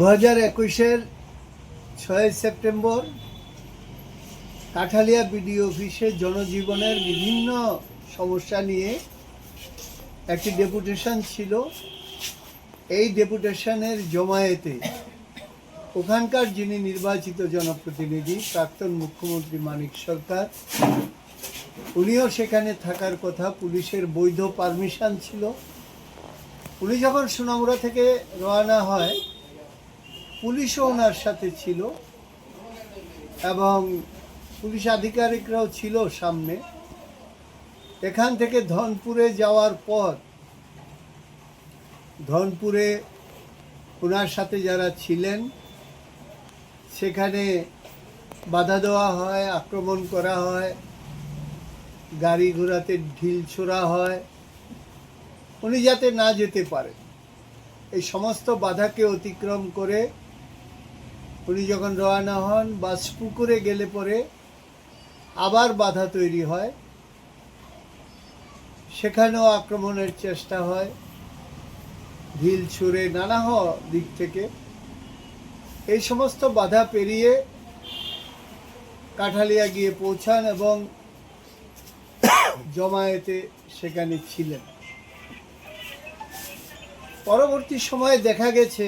দু হাজার একুশের ছয় সেপ্টেম্বর কাঠালিয়া বিডিও অফিসে জনজীবনের বিভিন্ন সমস্যা নিয়ে একটি ডেপুটেশন ছিল। এই ডেপুটেশনের জমায়েতে ওখানকার যিনি নির্বাচিত জনপ্রতিনিধি, প্রাক্তন মুখ্যমন্ত্রী মানিক সরকার, উনিও সেখানে থাকার কথা, পুলিশের বৈধ পারমিশন ছিল। উনি যখন সুনামুড়া থেকে রওনা হয় পুলিশও ওনার সাথে ছিল এবং পুলিশ আধিকারিকরাও ছিল সামনে। এখান থেকে ধনপুরে যাওয়ার পর ধনপুরে ওনার সাথে যারা ছিলেন, সেখানে বাধা দেওয়া হয়, আক্রমণ করা হয়, গাড়ি ঘোড়াতে ঢিল ছোড়া হয়। উনি যাতে না যেতে পারেন। এই সমস্ত বাধাকে অতিক্রম করে উনি যখন রওনা হন, বাস পুকুরে গেলে পরে আবার বাধা তৈরি হয়। সেখানেও আক্রমণের চেষ্টা হয়। ঢিল ছুঁড়ে নানা দিক থেকে। এই সমস্ত বাধা পেরিয়ে কাঠালিয়া গিয়ে পৌঁছান এবং জমায়েতে সেখানে ছিলেন। পরবর্তী সময়ে দেখা গেছে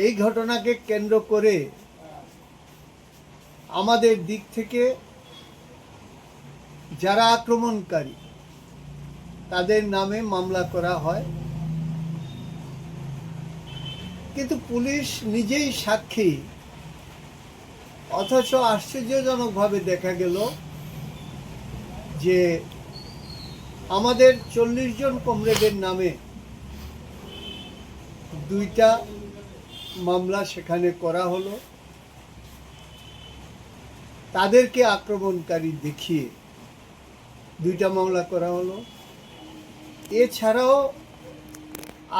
এই ঘটনাকে কেন্দ্র করে আমাদের দিক থেকে যারা আক্রমণকারী, তাদের নামে মামলা করা হয়। কিন্তু পুলিশ নিজেই সাক্ষী, অথচ আশ্চর্যজনকভাবে দেখা গেল যে আমাদের চল্লিশ জন কমরেডের নামে দুইটা মামলা সেখানে করা হলো। তাদেরকে আক্রমণকারী দেখিয়ে দুইটা মামলা করা হলো। এছাড়াও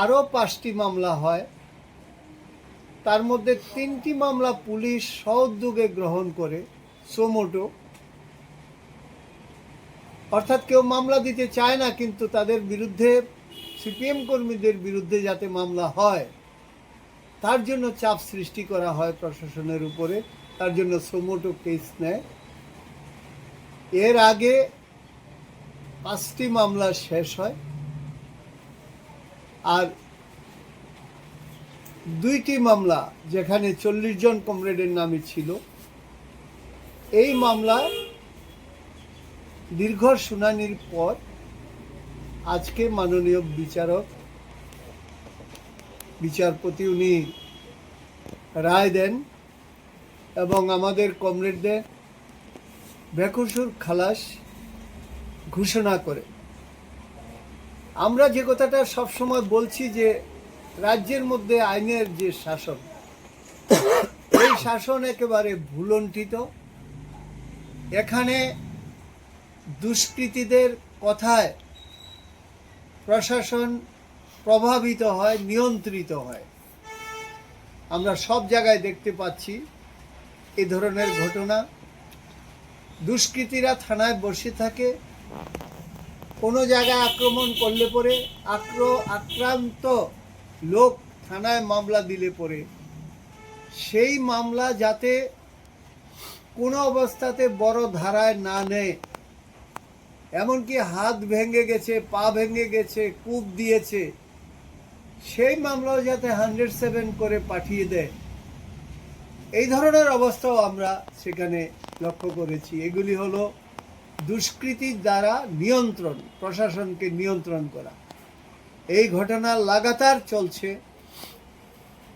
আরও পাঁচটি মামলা হয়। তার মধ্যে তিনটি মামলা পুলিশ সউদ্যোগে গ্রহণ করে, সোমোটো। অর্থাৎ কেউ মামলা দিতে চায় না, কিন্তু তাদের বিরুদ্ধে, সিপিএম কর্মীদের বিরুদ্ধে যাতে মামলা হয় তার জন্য চাপ সৃষ্টি করা হয় প্রশাসনের উপরে, তার জন্য সোমোটো কেস নেয়। এর আগে পাঁচটি মামলা শেষ হয়, আর দুইটি মামলা যেখানে চল্লিশ জন কমরেডের নামে ছিল, এই মামলায় দীর্ঘ শুনানির পর আজকে মাননীয় বিচারক বিচারপতি উনি রায় দেন এবং আমাদের কমরেডদের বেকসুর খালাস ঘোষণা করে। আমরা যে কথাটা সবসময় বলছি যে রাজ্যের মধ্যে আইনের যে শাসন, এই শাসন একেবারে ভুলণ্ঠিত। এখানে দুষ্কৃতীদের কথায় প্রশাসন প্রভাবিত হয়, নিয়ন্ত্রিত হয়। আমরা সব জায়গায় দেখতে পাচ্ছি এ ধরনের ঘটনা। দুষ্কৃতীরা থানায় বসে থাকে। কোনো জায়গায় আক্রমণ করলে পরে আক্র, আক্রান্ত লোক থানায় মামলা দিলে পরে। সেই মামলা যাতে কোনো অবস্থাতে বড় ধারায় না নেয়। এমনকি হাত ভেঙে গেছে, পা ভেঙে গেছে, কূপ দিয়েছে। সেই মামলাও যাতে হান্ড্রেড সেভেন করে পাঠিয়ে দেয়। এই ধরনের অবস্থাও আমরা সেখানে লক্ষ্য করেছি। এগুলি হলো দুষ্কৃতির দ্বারা নিয়ন্ত্রণ, প্রশাসনকে নিয়ন্ত্রণ করা। এই ঘটনা লাগাতার চলছে।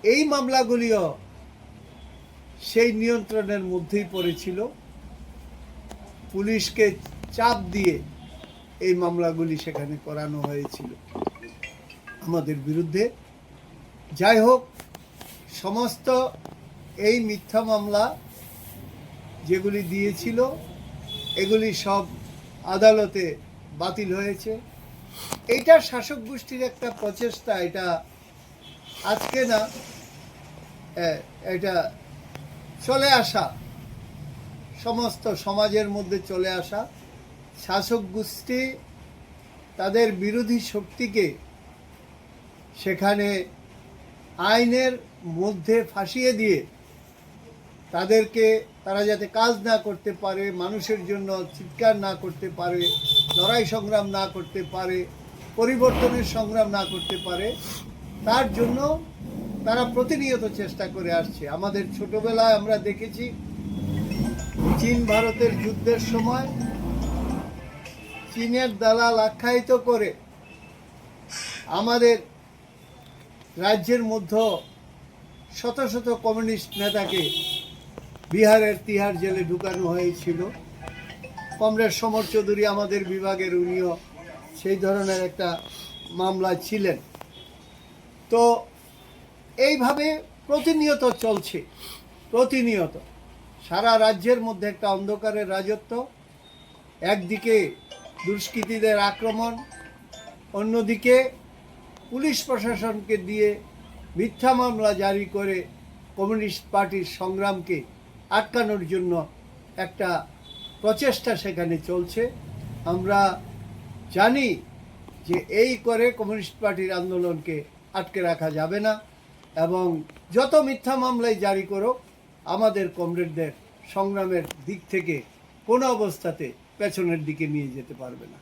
এই মামলাগুলিও সেই নিয়ন্ত্রণের মধ্যেই পড়েছিল। পুলিশকে চাপ দিয়ে এই মামলাগুলি সেখানে করানো হয়েছিল। আমাদের বিরুদ্ধে। যাই হোক, সমস্ত এই মিথ্যা মামলা যেগুলি দিয়েছিল, এগুলি সব আদালতে বাতিল হয়েছে। এইটা শাসক গোষ্ঠীর একটা প্রচেষ্টা, এটা আজকে না এটা চলে আসা, সমস্ত সমাজের মধ্যে চলে আসা। শাসক গোষ্ঠী তাদের বিরোধী শক্তিকে সেখানে আইনের মধ্যে ফাঁসিয়ে দিয়ে তাদেরকে তারা যাতে কাজ না করতে পারে, মানুষের জন্য চিৎকার না করতে পারে, লড়াই সংগ্রাম না করতে পারে, পরিবর্তনের সংগ্রাম না করতে পারে, তার জন্য তারা প্রতিনিয়ত চেষ্টা করে আসছে। আমাদের ছোটবেলায় আমরা দেখেছি, চীন ভারতের যুদ্ধের সময় চীনের দালাল আখ্যায়িত করে আমাদের রাজ্যের মধ্যে শত শত কমিউনিস্ট নেতাকে বিহারের তিহার জেলে ঢুকানো হয়েছিল। কমরেড সমর চৌধুরী আমাদের বিভাগের উনিও সেই ধরনের একটা মামলা ছিলেন। তো এইভাবে প্রতিনিয়ত চলছে, প্রতিনিয়ত। সারা রাজ্যের মধ্যে একটা অন্ধকারের রাজত্ব, একদিকে দুষ্কৃতীদের আক্রমণ, অন্যদিকে পুলিশ প্রশাসনকে দিয়ে মিথ্যা মামলা জারি করে কমিউনিস্ট পার্টির সংগ্রামকে আটকানোর জন্য একটা প্রচেষ্টা সেখানে চলছে। আমরা জানি যে এই করে কমিউনিস্ট পার্টির আন্দোলনকে আটকে রাখা যাবে না এবং যত মিথ্যা মামলাই জারি করো আমাদের কমরেডদের সংগ্রামের দিক থেকে কোনো অবস্থাতে পেছনের দিকে নিয়ে যেতে পারবে না।